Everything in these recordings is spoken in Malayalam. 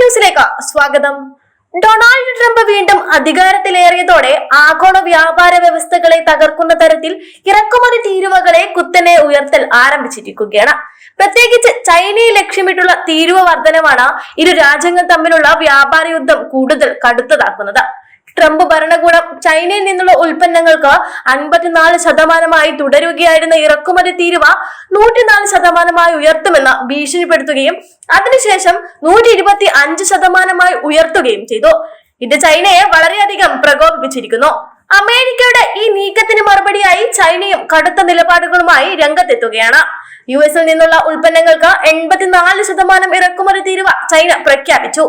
ന്യൂസിലേക്ക് സ്വാഗതം. ഡൊണാൾഡ് ട്രംപ് വീണ്ടും അധികാരത്തിലേറിയതോടെ ആഗോള വ്യാപാര വ്യവസ്ഥകളെ തകർക്കുന്ന തരത്തിൽ ഇറക്കുമതി തീരുവകളെ കുത്തനെ ഉയർത്തൽ ആരംഭിച്ചിരിക്കുകയാണ്. പ്രത്യേകിച്ച് ചൈനയെ ലക്ഷ്യമിട്ടുള്ള തീരുവ വർധനമാണ് ഇരു രാജ്യങ്ങൾ തമ്മിലുള്ള വ്യാപാര യുദ്ധം കൂടുതൽ കടുത്തതാക്കുന്നത്. ട്രംപ് ഭരണകൂടം ചൈനയിൽ നിന്നുള്ള ഉൽപ്പന്നങ്ങൾക്ക് അൻപത്തിനാല് ശതമാനമായി തുടരുകയായിരുന്ന ഇറക്കുമതി തീരുവ നൂറ്റിനാല് ശതമാനമായി ഉയർത്തുമെന്ന് ഭീഷണിപ്പെടുത്തുകയും അതിനുശേഷം നൂറ്റി ഇരുപത്തി അഞ്ച് ശതമാനമായി ഉയർത്തുകയും ചെയ്തു. ഇത് ചൈനയെ വളരെയധികം പ്രകോപിപ്പിച്ചിരിക്കുന്നു. അമേരിക്കയുടെ ഈ നീക്കത്തിന് മറുപടിയായി ചൈനയും കടുത്ത നിലപാടുകളുമായി രംഗത്തെത്തുകയാണ്. യു എസിൽ നിന്നുള്ള ഉൽപ്പന്നങ്ങൾക്ക് എൺപത്തിനാല് ശതമാനം ഇറക്കുമതി തീരുവ ചൈന പ്രഖ്യാപിച്ചു.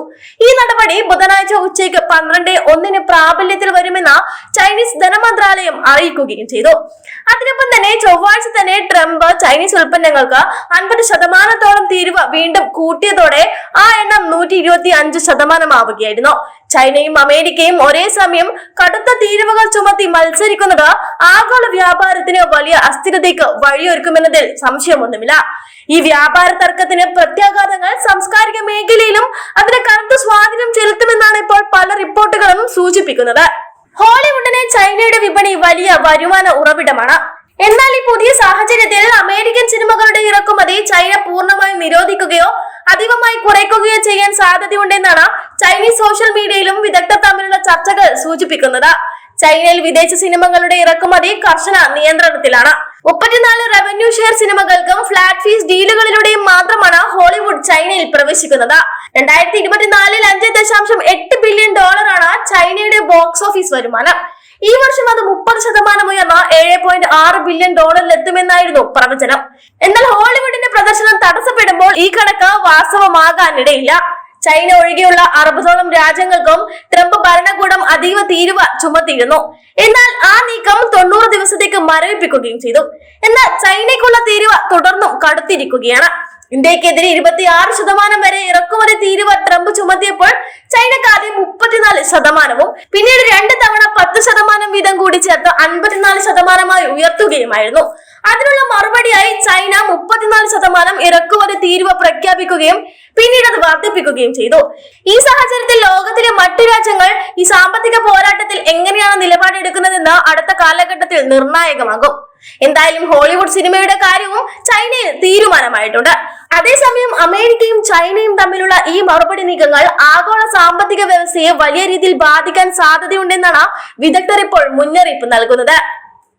ഈ നടപടി ബുധനാഴ്ച ഉച്ചയ്ക്ക് പന്ത്രണ്ട് ഒന്നിന് പ്രാബല്യത്തിൽ വരുമെന്ന് ചൈനീസ് ധനമന്ത്രാലയം അറിയിക്കുകയും ചെയ്തു. അതിനൊപ്പം തന്നെ ചൊവ്വാഴ്ച തന്നെ ട്രംപ് ചൈനീസ് ഉൽപ്പന്നങ്ങൾക്ക് അൻപത് ശതമാനത്തോളം തീരുവ വീണ്ടും കൂട്ടിയതോടെ ആ എണ്ണം നൂറ്റി ഇരുപത്തി അഞ്ച് ശതമാനമാവുകയായിരുന്നു. ചൈനയും അമേരിക്കയും ഒരേ സമയം കടുത്ത തീരുവകൾ ചുമത്തി മത്സരിക്കുന്നത് ആഗോള വ്യാപാരത്തിന് വലിയ അസ്ഥിരതയ്ക്ക് വഴിയൊരുക്കുമെന്നതിൽ സംശയമൊന്നുമില്ല. ഈ വ്യാപാര തർക്കത്തിന് പ്രത്യാഘാതങ്ങൾ സാംസ്കാരിക മേഖലയിലും അതിന് കനത്ത സ്വാധീനം ചെലുത്തുമെന്നാണ് ഇപ്പോൾ പല റിപ്പോർട്ടുകളും സൂചിപ്പിക്കുന്നത്. ഹോളിവുഡിന് ചൈനയുടെ വിപണി വലിയ വരുമാന ഉറവിടമാണ്. എന്നാൽ ഈ പുതിയ സാഹചര്യത്തിൽ അമേരിക്കൻ സിനിമകളുടെ ഇറക്കുമതി ചൈന പൂർണമായും നിരോധിക്കുകയോ അധികമായി കുറയ്ക്കുകയോ ചെയ്യാൻ സാധ്യതയുണ്ടെന്നാണ് ചൈനീസ് സോഷ്യൽ മീഡിയയിലും വിദഗ്ധർ തമ്മിലുള്ള ചർച്ചകൾ സൂചിപ്പിക്കുന്നത്. ചൈനയിൽ വിദേശ സിനിമകളുടെ ഇറക്കുമതി കർശന നിയന്ത്രണത്തിലാണ്. മുപ്പത്തിനാല് റവന്യൂ ഷെയർ സിനിമകൾക്കും ഫ്ലാറ്റ് ഫീസ് ഡീലുകളിലൂടെയും മാത്രമാണ് ഹോളിവുഡ് ചൈനയിൽ പ്രവേശിക്കുന്നത്. രണ്ടായിരത്തി ഇരുപത്തിനാലിൽ അഞ്ച് ദശാംശം എട്ട് ബില്യൺ ഡോളറാണ് ചൈനയുടെ ബോക്സ് ഓഫീസ് വരുമാനം. ഈ വർഷം അത് മുപ്പത് ശതമാനം ഉയർന്ന ഏഴ് പോയിന്റ് ആറ് ബില്യൺ ഡോളറിൽ എത്തുമെന്നായിരുന്നു പ്രവചനം. എന്നാൽ ഹോളിവുഡിന്റെ പ്രദർശനം തടസ്സപ്പെടുമ്പോൾ ഈ കണക്ക് വാസ്തവമാകാനിടയില്ല. ചൈന ഒഴികെയുള്ള അറുപതോളം രാജ്യങ്ങൾക്കും ട്രംപ് ഭരണകൂടം അതീവ തീരുവ ചുമത്തിയിരുന്നു. എന്നാൽ ആ നീക്കം തൊണ്ണൂറ് ദിവസത്തേക്ക് മരവിപ്പിക്കുകയും ചെയ്തു. എന്നാൽ ചൈനയ്ക്കുള്ള തീരുവ തുടർന്നും കടുത്തിരിക്കുകയാണ്. ഇന്ത്യക്കെതിരെ ഇരുപത്തിയാറ് ശതമാനം വരെ ഇറക്കുമതി തീരുവ ട്രംപ് ചുമത്തിയപ്പോൾ ചൈനക്ക് ആദ്യം മുപ്പത്തിനാല് ശതമാനവും പിന്നീട് രണ്ട് തവണ പത്ത് ശതമാനം വീതം കൂടി ചേർത്ത് അൻപത്തിനാല് ശതമാനമായി ഉയർത്തുകയുമായിരുന്നു. അതിനുള്ള മറുപടിയായി ചൈന മുപ്പത്തിനാല് ശതമാനം ഇറക്കുമതി തീരുവ പ്രഖ്യാപിക്കുകയും പിന്നീട് അത് വർദ്ധിപ്പിക്കുകയും ചെയ്തു. ഈ സാഹചര്യത്തിൽ ലോകത്തിലെ മറ്റു രാജ്യങ്ങൾ ഈ സാമ്പത്തിക പോരാട്ടത്തിൽ എങ്ങനെയാണ് നിലപാടെടുക്കുന്നതെന്ന് അടുത്ത കാലഘട്ടത്തിൽ നിർണായകമാകും. എന്തായാലും ഹോളിവുഡ് സിനിമയുടെ കാര്യവും ചൈനയിൽ തീരുമാനമായിട്ടുണ്ട്. അതേസമയം അമേരിക്കയും ചൈനയും തമ്മിലുള്ള ഈ മറുപടി നീക്കങ്ങൾ ആഗോള സാമ്പത്തിക വ്യവസ്ഥയെ വലിയ രീതിയിൽ ബാധിക്കാൻ സാധ്യതയുണ്ടെന്നാണ് വിദഗ്ധർ ഇപ്പോൾ മുന്നറിയിപ്പ് നൽകുന്നത്.